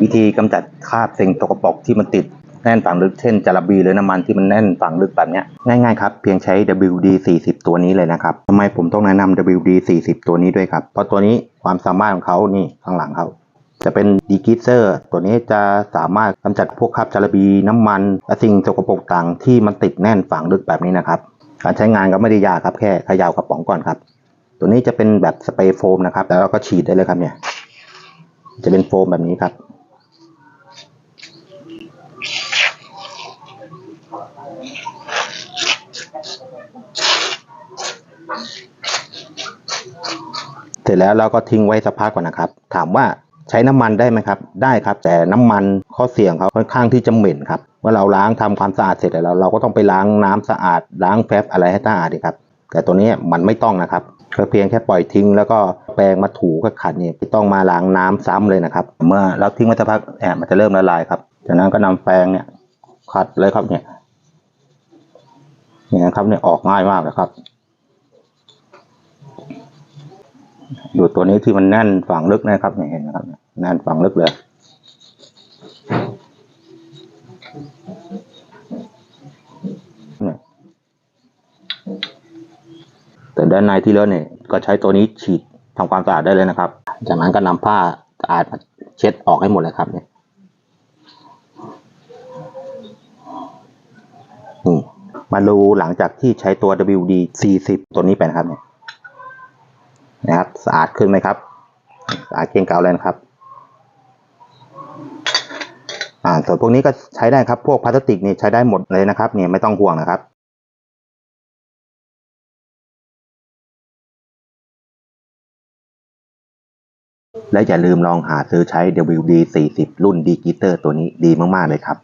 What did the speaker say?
วิธีกำจัดคราบสิ่งตกปรกที่มันติดแน่นฝังลึกเช่นจาระบีหรือน้ำมันที่มันแน่นฝังลึกแบบนี้ง่ายๆครับเพียงใช้ WD 40 ตัวนี้เลยนะครับทำไมผมต้องแนะนำ WD 40 ตัวนี้ด้วยครับเพราะตัวนี้ความสามารถของเขานี่ข้างหลังเขาจะเป็นดีกิเซอร์ตัวนี้จะสามารถกำจัดพวกคราบจาระบีน้ำมันและสิ่งสกปรกต่างที่มันติดแน่นฝังลึกแบบนี้นะครับการใช้งานก็ไม่ได้ยากครับแค่เขย่ากระป๋องก่อนครับ ตัวนี้จะเป็นแบบสเปรย์โฟมนะครับแล้วเราก็ฉีดได้เลยครับเนี่ยจะเป็นโฟมแบบนี้ครับ เสร็จแล้วเราก็ทิ้งไว้สักพักก่อนนะครับ ถามว่าใช้น้ำมันได้ไหมครับ ได้ครับ แต่น้ำมันข้อเสี่ยงเขาค่อนข้างที่จะเหม็นครับเมื่อเราล้างทำความสะอาดเสร็จแล้วเราก็ต้องไปล้างน้ำสะอาด ล้างแฟบอะไรให้สะอาดดีครับ แต่ตัวนี้มันไม่ต้องนะครับก็เพียงแค่ปล่อยทิ้งแล้วก็แปรงมาถูกับขัดนี่ไม่ต้องมาล้างน้ำซ้ำเลยนะครับ เมื่อเราทิ้งไว้สักพักแอบมันจะเริ่มละลายครับ จากนั้นก็นำแปรงเนี่ยขัดเลยครับเนี่ยนี่นะครับเนี่ยออกง่ายมากเลยครับ ดูตัวนี้ที่มันแน่นฝังลึกนะครับเนี่ยเห็นนะครับแน่นฝังลึกเลยแต่ด้านในที่เลอะเนี่ยก็ใช้ตัวนี้ฉีดทำความสะอาดได้เลยนะครับ จากนั้นก็นำผ้าสะอาดเช็ดออกให้หมดเลยครับเนี่ยนี่ มาดูหลังจากที่ใช้ตัว WD 40ตัวนี้ไปนะครับเนี่ยนะครับสะอาดขึ้นไหมครับสะอาดเกลี้ยงเกลาเลยนะครับอ่าส่วนพวกนี้ก็ใช้ได้ครับ พวกพลาสติกนี่ใช้ได้หมดเลยนะครับเนี่ยไม่ต้องห่วงนะครับและอย่าลืมลองหาซื้อใช้ WD 40รุ่นดีกิเตอร์ตัวนี้ดีมาก ๆ เลยครับ